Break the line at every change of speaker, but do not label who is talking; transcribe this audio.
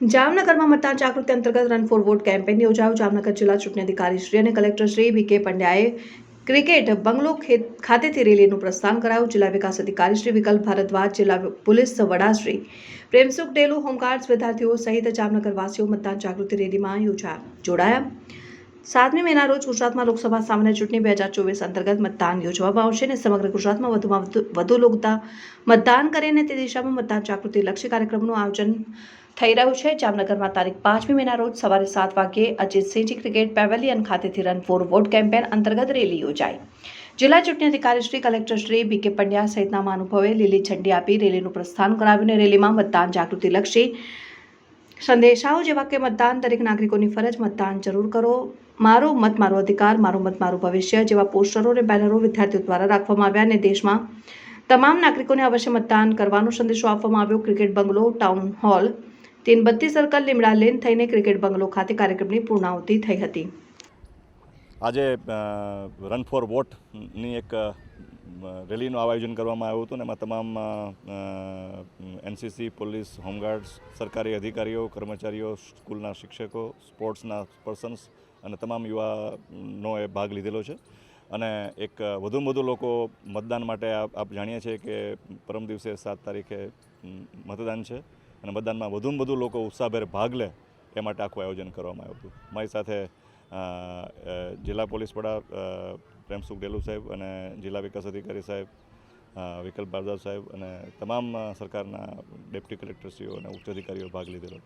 જામનગરમાં મતદાન જાગૃતિ અંતર્ગત રન ફોર વોટ કેમ્પેન યોજાયો. જામનગર જિલ્લા ચૂંટણી અધિકારી શ્રી અને કલેક્ટર શ્રી બી કે પંડ્યાએ ક્રિકેટ બંગલો ખાતેથી રેલીનું પ્રસ્થાન કરાયું. જિલ્લા વિકાસ અધિકારી શ્રી વિકલ્પ ભારદ્વાજ, જિલ્લા પોલીસ વડા શ્રી પ્રેમસુખ ડેલુ હોમગાર્ડ્સ વિદ્યાર્થીઓ સહિત જામનગરવાસીઓ મતદાન જાગૃતિ રેલીમાં યોજાયા, જોડાયા. સાતમી મેના રોજ ગુજરાતમાં લોકસભા સામાન્ય ચૂંટણી બે હજાર ચોવીસ અંતર્ગત મતદાન યોજવામાં આવશે અને સમગ્ર ગુજરાતમાં વધુમાં વધુ વધુ લોકો મતદાન કરે અને તે દિશામાં મતદાન જાગૃતિ લક્ષી કાર્યક્રમનું આયોજન થઈ રહ્યું છે. જામનગરમાં તારીખ પાંચમી મેના રોજ સવારે સાત વાગ્યે અજીતસિંહજી ક્રિકેટ પેવેલિયન ખાતેથી રન ફોર વોટ કેમ્પેન અંતર્ગત રેલી યોજાઈ. જિલ્લા ચૂંટણી અધિકારી શ્રી કલેક્ટર શ્રી બી કે પંડ્યા સહિતના મહાનુભાવે લીલી ઝંડી આપી રેલીનું પ્રસ્થાન કરાવ્યું અને રેલીમાં મતદાન જાગૃતિ લક્ષી સંદેશાઓ જેવા કે મતદાન દરેક નાગરિકોની ફરજ, મતદાન જરૂર કરો. મારો મત, મારો અધિકાર, મારો મત, મારું ભવિષ્ય જેવા પોસ્ટરો અને બેનરો વિદ્યાર્થીઓ દ્વારા રાખવામાં આવ્યા અને દેશમાં તમામ નાગરિકોને અવશ્ય મતદાન કરવાનો સંદેશો આપવામાં આવ્યો. Cricket bungalow, town hall Teenbatti circle Limda lane થઈને ક્રિકેટ બંગલો ખાતે કાર્યક્રમની પૂર્ણાહુતિ થઈ હતી.
આજે રન ફોર વોટની એક રેલીનું આયોજન કરવામાં આવ્યું હતું ને એમાં તમામ એનસીસી, પોલીસ, હોમગાર્ડ્સ, સરકારી અધિકારીઓ, કર્મચારીઓ, સ્કૂલના શિક્ષકો, સ્પોર્ટ્સના પર્સન્સ અને તમામ યુવાનો એ ભાગ લીધેલો છે. અને એક વધુમાં વધુ લોકો મતદાન માટે આપ જાણીએ છીએ કે પરમ દિવસે સાત તારીખે મતદાન છે. અને મતદાનમાં વધુમાં વધુ લોકો ઉત્સાહભેર ભાગ લે એ માટે આખું આયોજન કરવામાં આવ્યું હતું. મારી સાથે જિલ્લા પોલીસ વડા પ્રેમસુખ ડેલુ સાહેબ અને જિલ્લા વિકાસ અધિકારી સાહેબ વિકલ્પ બારદાર સાહેબ અને તમામ સરકારના ડેપ્ટી કલેક્ટરશ્રીઓ અને ઉચ્ચ અધિકારીઓ ભાગ લીધેલો.